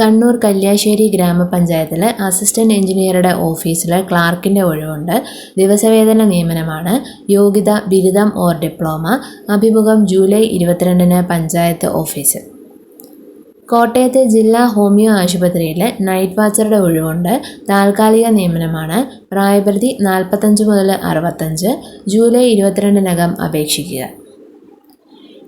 കണ്ണൂർ കല്യാശ്ശേരി ഗ്രാമപഞ്ചായത്തിലെ അസിസ്റ്റന്റ് എഞ്ചിനീയറുടെ ഓഫീസിലെ ക്ലാർക്കിന്റെ ഒഴിവുണ്ട്. ദിവസവേതന നിയമനമാണ്. യോഗ്യത ബിരുദം ഓർ ഡിപ്ലോമ. അഭിമുഖം ജൂലൈ ഇരുപത്തിരണ്ടിന് പഞ്ചായത്ത് ഓഫീസിൽ കോട്ടയത്തെ ജില്ലാ ഹോമിയോ ആശുപത്രിയിലെ നൈറ്റ് വാച്ചറുടെ ഒഴിവുണ്ട്. താൽക്കാലിക നിയമനമാണ്. പ്രായപരിധി നാൽപ്പത്തഞ്ച് മുതൽ അറുപത്തഞ്ച്. ജൂലൈ ഇരുപത്തിരണ്ടിനകം അപേക്ഷിക്കുക.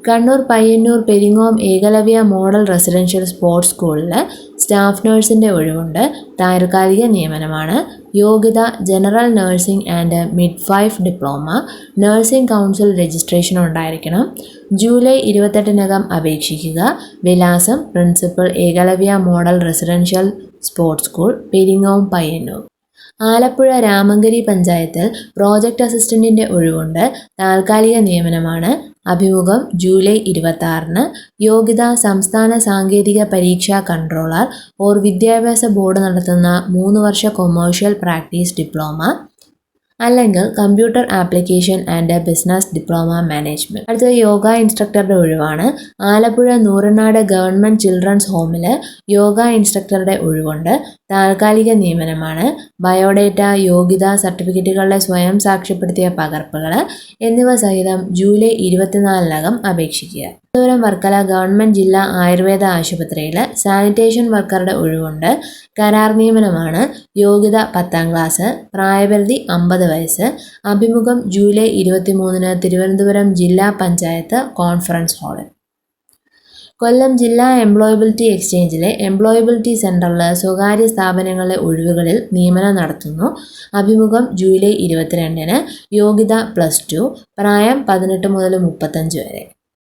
Kannur Payyanur Peringome Ekalavya model residential sports സ്കൂളിൽ സ്റ്റാഫ് നഴ്സിന്റെ ഒഴിവുണ്ട്. താൽക്കാലിക നിയമനമാണ്. യോഗ്യത general nursing and midwife diploma nursing council registration ഉണ്ടായിരിക്കണം. ജൂലൈ ഇരുപത്തെട്ടിനകം അപേക്ഷിക്കുക. വിലാസം principal Ekalavya model residential sports school Peringome Payyanur. Alappuzha Ramankari പഞ്ചായത്തിൽ പ്രോജക്റ്റ് അസിസ്റ്റന്റിന്റെ ഒഴിവുണ്ട്. താൽക്കാലിക നിയമനമാണ്. അഭിമുഖം ജൂലൈ ഇരുപത്തി ആറിന് യോഗ്യത സംസ്ഥാന സാങ്കേതിക പരീക്ഷാ കൺട്രോളർ ഓർ വിദ്യാഭ്യാസ ബോർഡ് നടത്തുന്ന മൂന്ന് വർഷ കൊമേഴ്ഷ്യൽ പ്രാക്ടീസ് ഡിപ്ലോമ. അല്ലെങ്കിൽ computer application and business diploma management. അടുത്ത യോഗ ഇൻസ്ട്രക്ടറുടെ ഒഴിവാണ്. ആലപ്പുഴ നൂറനാട് ഗവൺമെന്റ് ചിൽഡ്രൻസ് ഹോമിൽ യോഗ ഇൻസ്ട്രക്ടറുടെ ഒഴിവുണ്ട്. താൽക്കാലിക നിയമനമാണ്. ബയോഡേറ്റ യോഗ്യത സർട്ടിഫിക്കറ്റുകളുടെ സ്വയം സാക്ഷ്യപ്പെടുത്തിയ പകർപ്പുകൾ എന്നിവ സഹിതം ജൂലൈ ഇരുപത്തിനാലിനകം അപേക്ഷിക്കുക. തിരുവനന്തപുരം വർക്കല ഗവൺമെന്റ് ജില്ലാ ആയുർവേദ ആശുപത്രിയിൽ സാനിറ്റേഷൻ വർക്കറുടെ ഒഴിവുണ്ട്. കരാർ നിയമനമാണ്. യോഗ്യത പത്താം ക്ലാസ്. പ്രായപരിധി അമ്പത് വയസ്സ്. അഭിമുഖം ജൂലൈ ഇരുപത്തിമൂന്നിന് തിരുവനന്തപുരം ജില്ലാ പഞ്ചായത്ത് കോൺഫറൻസ് ഹാളിൽ കൊല്ലം ജില്ലാ എംപ്ലോയബിലിറ്റി എക്സ്ചേഞ്ചിലെ എംപ്ലോയബിലിറ്റി സെന്ററിൽ സ്വകാര്യ സ്ഥാപനങ്ങളിലെ ഒഴിവുകളിൽ നിയമനം നടത്തുന്നു. അഭിമുഖം ജൂലൈ ഇരുപത്തിരണ്ടിന്. യോഗ്യത പ്ലസ് ടു. പ്രായം പതിനെട്ട് മുതൽ മുപ്പത്തഞ്ച് വരെ.